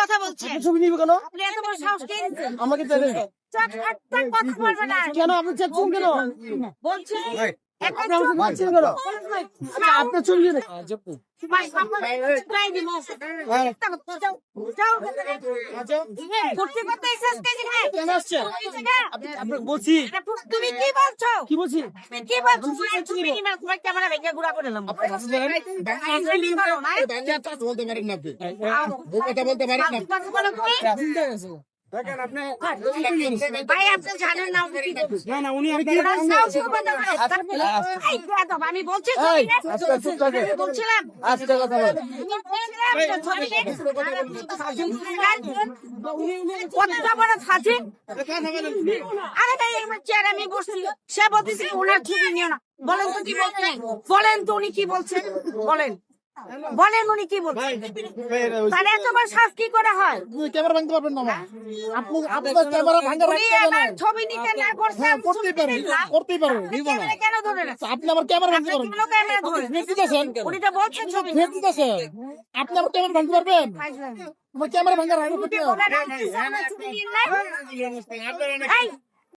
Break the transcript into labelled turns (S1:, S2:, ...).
S1: কথা বলছেন?
S2: ছবি নিবে কেন?
S1: আপনি এত বড় সাহস কে?
S2: আমাকে চেনে
S1: কথা বলবে না।
S2: কেন আপনি চাচ্ছেন কেন?
S1: বলছে
S2: আচ্ছা।
S1: হ্যাঁ,
S2: বলছি
S1: তুমি কি বলছো
S2: কি বলছি
S1: কি বলছো তোমার ক্যামেরা ভেঙে করে
S3: কথা বলতে পারেন না
S1: ভাই আপনি জানেন না।
S2: না না উনি
S1: আমি বলছি বলছিলাম।
S2: কথা
S1: বসছি। সে বলতেছে ওনার ছবি নিও না। বলেন তো কি বলছেন? বলেন তো উনি কি বলছেন? বলেন। বলেন উনি কি বলছেন? তাহলে এত বড় কি করে হয়?
S3: ক্যামেরা ভাঙতে পারবেন না মা। আপনি আপনার ক্যামেরা ভাঙার রাখতে
S1: আমার ছবি নিতে না করছে
S3: হ্যাঁ করতেই
S1: ছবি
S3: পারেন
S1: নিতে
S3: করতেই পারেন
S1: আপনি কেন ধরে না
S3: আপনি আমার ক্যামেরা ভাঙতে
S1: আপনি
S3: পারেন
S1: ক্যামেরা ধরে
S3: দিতেছেন
S1: উনি তো বলছেন ছবি
S3: দিতেছেন আপনি আমার ক্যামেরা ভাঙতে পারবেন? আমার ক্যামেরা ভাঙার রাখতে
S1: উনি